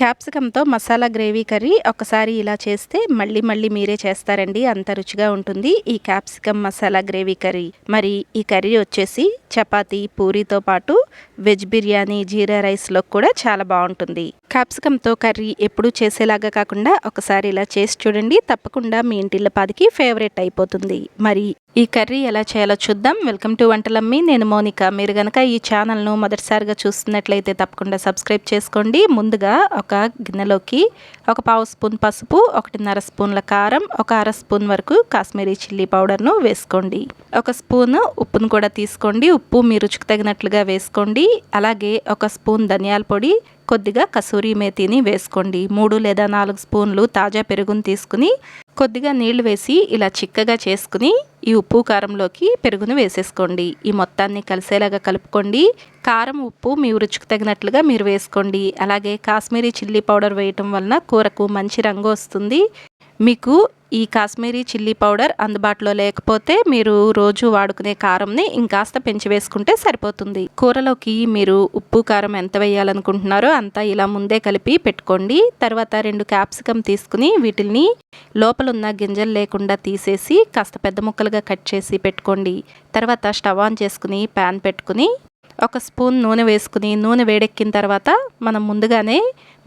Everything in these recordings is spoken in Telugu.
క్యాప్సికంతో మసాలా గ్రేవీ కర్రీ ఒకసారి ఇలా చేస్తే మళ్ళీ మళ్ళీ మీరే చేస్తారండి. అంత రుచిగా ఉంటుంది ఈ క్యాప్సికం మసాలా గ్రేవీ కర్రీ. మరి ఈ కర్రీ వచ్చేసి చపాతీ పూరీతో పాటు వెజ్ బిర్యానీ జీరా రైస్లో కూడా చాలా బాగుంటుంది. క్యాప్సికంతో కర్రీ ఎప్పుడూ చేసేలాగా కాకుండా ఒకసారి ఇలా చేసి చూడండి. తప్పకుండా మీ ఇంటిల్లపాదికి ఫేవరెట్ అయిపోతుంది. మరి ఈ కర్రీ ఎలా చేయాలో చూద్దాం. Welcome to Vantalammi. నేను మోనిక. మీరు కనుక ఈ ఛానల్ను మొదటిసారిగా చూస్తున్నట్లయితే తప్పకుండా సబ్స్క్రైబ్ చేసుకోండి. ముందుగా ఒక గిన్నెలోకి ఒక పావు స్పూన్ పసుపు ఒకటిన్నర స్పూన్ల కారం ఒక అర స్పూన్ వరకు కాశ్మీరీ చిల్లీ పౌడర్ను వేసుకోండి. ఒక స్పూన్ ఉప్పును కూడా తీసుకోండి. ఉప్పు మీ రుచికి తగినట్లుగా వేసుకోండి. అలాగే ఒక స్పూన్ ధనియాల పొడి కొద్దిగా కసూరి మేతిని వేసుకోండి. మూడు లేదా నాలుగు స్పూన్లు తాజా పెరుగును తీసుకుని కొద్దిగా నీళ్ళు వేసి ఇలా చిక్కగా చేసుకుని ఈ ఉప్పు కారంలోకి పెరుగును వేసేసుకోండి. ఈ మొత్తాన్ని కలిసేలాగా కలుపుకోండి. కారం ఉప్పు మీ రుచికి తగినట్లుగా మీరు వేసుకోండి. అలాగే కాశ్మీరీ చిల్లీ పౌడర్ వేయటం వలన కూరకు మంచి రంగు వస్తుంది. మీకు ఈ కాశ్మీరీ చిల్లీ పౌడర్ అందుబాటులో లేకపోతే మీరు రోజు వాడుకునే కారంని ఇంకాస్త పెంచి వేసుకుంటే సరిపోతుంది. కూరలోకి మీరు ఉప్పు కారం ఎంత వేయాలనుకుంటున్నారో అంతా ఇలా ముందే కలిపి పెట్టుకోండి. తర్వాత రెండు క్యాప్సికమ్ తీసుకుని వీటిని లోపలున్న గింజలు లేకుండా తీసేసి కాస్త పెద్ద ముక్కలుగా కట్ చేసి పెట్టుకోండి. తర్వాత స్టవ్ ఆన్ చేసుకుని ప్యాన్ పెట్టుకుని ఒక స్పూన్ నూనె వేసుకుని నూనె వేడెక్కిన తర్వాత మనం ముందుగానే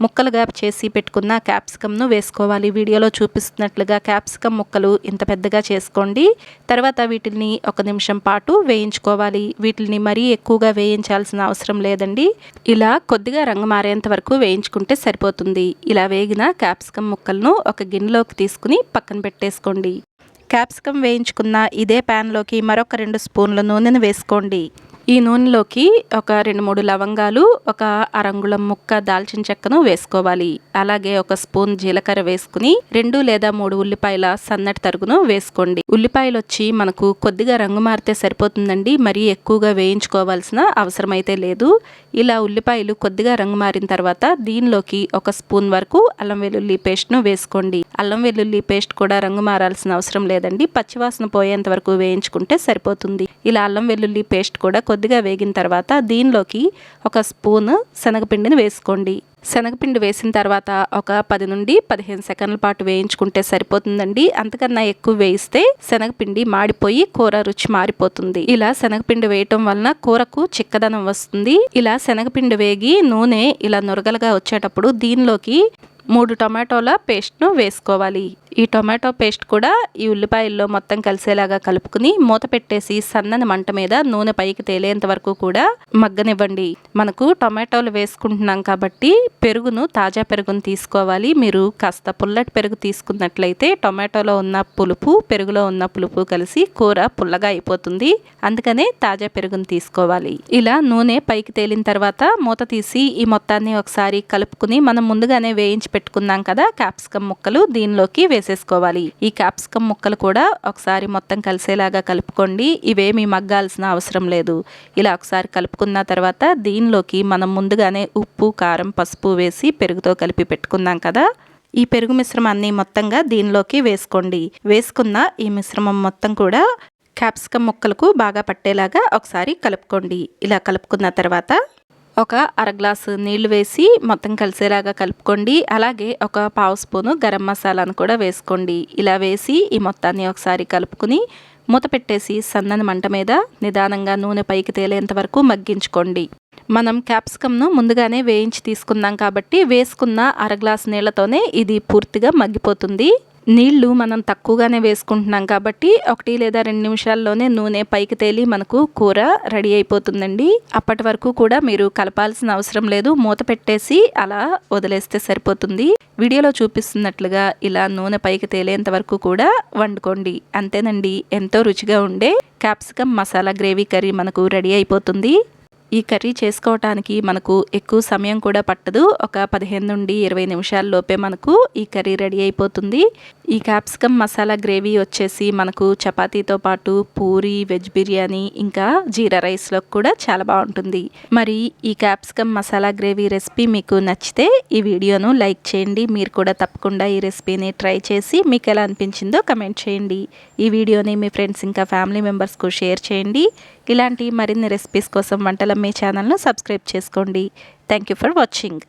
ముక్కలుగా చేసి పెట్టుకున్న క్యాప్సికమ్ను వేసుకోవాలి. వీడియోలో చూపిస్తున్నట్లుగా క్యాప్సికమ్ ముక్కలు ఇంత పెద్దగా చేసుకోండి. తర్వాత వీటిని ఒక నిమిషం పాటు వేయించుకోవాలి. వీటిని మరీ ఎక్కువగా వేయించాల్సిన అవసరం లేదండి. ఇలా కొద్దిగా రంగు మారేంత వరకు వేయించుకుంటే సరిపోతుంది. ఇలా వేగిన క్యాప్సికమ్ ముక్కలను ఒక గిన్నెలోకి తీసుకుని పక్కన పెట్టేసుకోండి. క్యాప్సికమ్ వేయించుకున్న ఇదే ప్యాన్లోకి మరొక రెండు స్పూన్ల నూనెను వేసుకోండి. ఈ నూనెలోకి ఒక రెండు మూడు లవంగాలు ఒక అరంగుళం ముక్క దాల్చిన చెక్కను వేసుకోవాలి. అలాగే ఒక స్పూన్ జీలకర్ర వేసుకుని రెండు లేదా మూడు ఉల్లిపాయల సన్నటి తరుగును వేసుకోండి. ఉల్లిపాయలు వచ్చి మనకు కొద్దిగా రంగు మారితే సరిపోతుందండి. మరీ ఎక్కువగా వేయించుకోవాల్సిన అవసరం అయితే లేదు. ఇలా ఉల్లిపాయలు కొద్దిగా రంగు మారిన తర్వాత దీనిలోకి ఒక స్పూన్ వరకు అల్లం వెల్లుల్లి పేస్ట్ను వేసుకోండి. అల్లం వెల్లుల్లి పేస్ట్ కూడా రంగు మారాల్సిన అవసరం లేదండి. పచ్చివాసన పోయేంత వరకు వేయించుకుంటే సరిపోతుంది. ఇలా అల్లం వెల్లుల్లి పేస్ట్ కూడా కొద్దిగా వేగిన తర్వాత దీనిలోకి ఒక స్పూన్ శనగపిండిని వేసుకోండి. శనగపిండి వేసిన తర్వాత ఒక పది నుండి పదిహేను సెకండ్ల పాటు వేయించుకుంటే సరిపోతుందండి. అంతకన్నా ఎక్కువ వేయిస్తే శనగపిండి మాడిపోయి కూర రుచి మారిపోతుంది. ఇలా శనగపిండి వేయటం వలన కూరకు చిక్కదనం వస్తుంది. ఇలా శనగపిండి వేగి నూనె ఇలా నురగలుగా వచ్చేటప్పుడు దీనిలోకి మూడు టొమాటోల పేస్ట్ను వేసుకోవాలి. ఈ టొమాటో పేస్ట్ కూడా ఈ ఉల్లిపాయల్లో మొత్తం కలిసేలాగా కలుపుకుని మూత పెట్టేసి సన్నని మంట మీద నూనె పైకి తేలేంత వరకు కూడా మగ్గనివ్వండి. మనకు టొమాటోలు వేసుకుంటున్నాం కాబట్టి పెరుగును తాజా పెరుగును తీసుకోవాలి. మీరు కాస్త పుల్లటి పెరుగు తీసుకున్నట్లయితే టొమాటోలో ఉన్న పులుపు పెరుగులో ఉన్న పులుపు కలిసి కూర పుల్లగా అయిపోతుంది. అందుకనే తాజా పెరుగును తీసుకోవాలి. ఇలా నూనె పైకి తేలిన తర్వాత మూత తీసి ఈ మొత్తాన్ని ఒకసారి కలుపుకుని మనం ముందుగానే వేయించి పెట్టుకున్నాం కదా క్యాప్సికమ్ ముక్కలు దీనిలోకి వేసేసుకోవాలి. ఈ క్యాప్సికమ్ ముక్కలు కూడా ఒకసారి మొత్తం కలిసేలాగా కలుపుకోండి. ఇవేమీ మగ్గాల్సిన అవసరం లేదు. ఇలా ఒకసారి కలుపుకున్న తర్వాత దీనిలోకి మనం ముందుగానే ఉప్పు కారం పసుపు వేసి పెరుగుతో కలిపి పెట్టుకున్నాం కదా. ఈ పెరుగు మిశ్రమాన్ని మొత్తంగా దీనిలోకి వేసుకోండి. వేసుకున్న ఈ మిశ్రమం మొత్తం కూడా క్యాప్సికమ్ ముక్కలకు బాగా పట్టేలాగా ఒకసారి కలుపుకోండి. ఇలా కలుపుకున్న తర్వాత ఒక అర గ్లాసు నీళ్ళు వేసి మొత్తం కలిసేలాగా కలుపుకోండి. అలాగే ఒక పావు స్పూను గరం మసాలాను కూడా వేసుకోండి. ఇలా వేసి ఈ మొత్తాన్ని ఒకసారి కలుపుకుని మూత పెట్టేసి సన్నని మంట మీద నిదానంగా నూనె పైకి తేలేంత వరకు మగ్గించుకోండి. మనం క్యాప్సికమ్ను ముందుగానే వేయించి తీసుకున్నాం కాబట్టి వేసుకున్న అర గ్లాస్ నీళ్ళతోనే ఇది పూర్తిగా మగ్గిపోతుంది. నీళ్ళు మనం తక్కువగానే వేసుకుంటున్నాం కాబట్టి ఒకటి లేదా రెండు నిమిషాల్లోనే నూనె పైకి తేలి మనకు కూర రెడీ అయిపోతుందండి. అప్పటి వరకు కూడా మీరు కలపాల్సిన అవసరం లేదు. మూత పెట్టేసి అలా వదిలేస్తే సరిపోతుంది. వీడియోలో చూపిస్తున్నట్లుగా ఇలా నూనె పైకి తేలేంత వరకు కూడా వండుకోండి. అంతేనండి. ఎంతో రుచిగా ఉండే క్యాప్సికమ్ మసాలా గ్రేవీ కర్రీ మనకు రెడీ అయిపోతుంది. ఈ కర్రీ చేసుకోవటానికి మనకు ఎక్కువ సమయం కూడా పట్టదు. ఒక పదిహేను నుండి ఇరవై నిమిషాల్లోపే మనకు ఈ కర్రీ రెడీ అయిపోతుంది. ఈ క్యాప్సికమ్ మసాలా గ్రేవీ వచ్చేసి మనకు చపాతీతో పాటు పూరి వెజ్ బిర్యానీ ఇంకా జీరా రైస్లో కూడా చాలా బాగుంటుంది. మరి ఈ క్యాప్సికమ్ మసాలా గ్రేవీ రెసిపీ మీకు నచ్చితే ఈ వీడియోను లైక్ చేయండి. మీరు కూడా తప్పకుండా ఈ రెసిపీని ట్రై చేసి మీకు ఎలా అనిపించిందో కమెంట్ చేయండి. ఈ వీడియోని మీ ఫ్రెండ్స్ ఇంకా ఫ్యామిలీ మెంబర్స్కు షేర్ చేయండి. ఇలాంటి మరిన్ని రెసిపీస్ కోసం వంటల మీ ఛానల్ను సబ్స్క్రైబ్ చేసుకోండి. Thank you for watching.